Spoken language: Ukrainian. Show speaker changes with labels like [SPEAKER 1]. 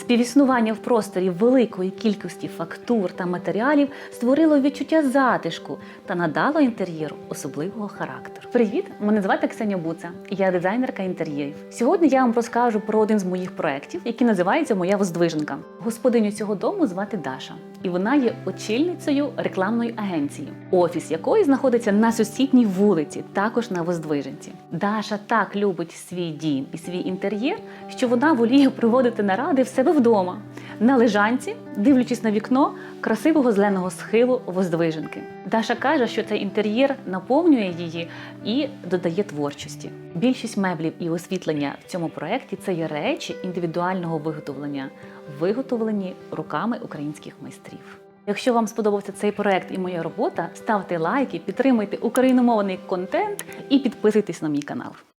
[SPEAKER 1] Співіснування в просторі великої кількості фактур та матеріалів створило відчуття затишку та надало інтер'єру особливого характеру. Привіт! Мене звати Ксеня Буца. Я дизайнерка інтер'єрів. Сьогодні я вам розкажу про один з моїх проєктів, який називається Моя воздвиженка. Господиню цього дому звати Даша, і вона є очільницею рекламної агенції, офіс якої знаходиться на сусідній вулиці, також на Воздвиженці. Даша так любить свій дім і свій інтер'єр, що вона воліє проводити наради в себе вдома на лежанці, дивлячись на вікно красивого зеленого схилу Воздвиженки. Даша каже, що цей інтер'єр наповнює її і додає творчості. Більшість меблів і освітлення в цьому проєкті це є речі індивідуального виготовлення, виготовлені руками українських майстрів. Якщо вам сподобався цей проект і моя робота, ставте лайки, підтримуйте україномовний контент і підписуйтесь на мій канал.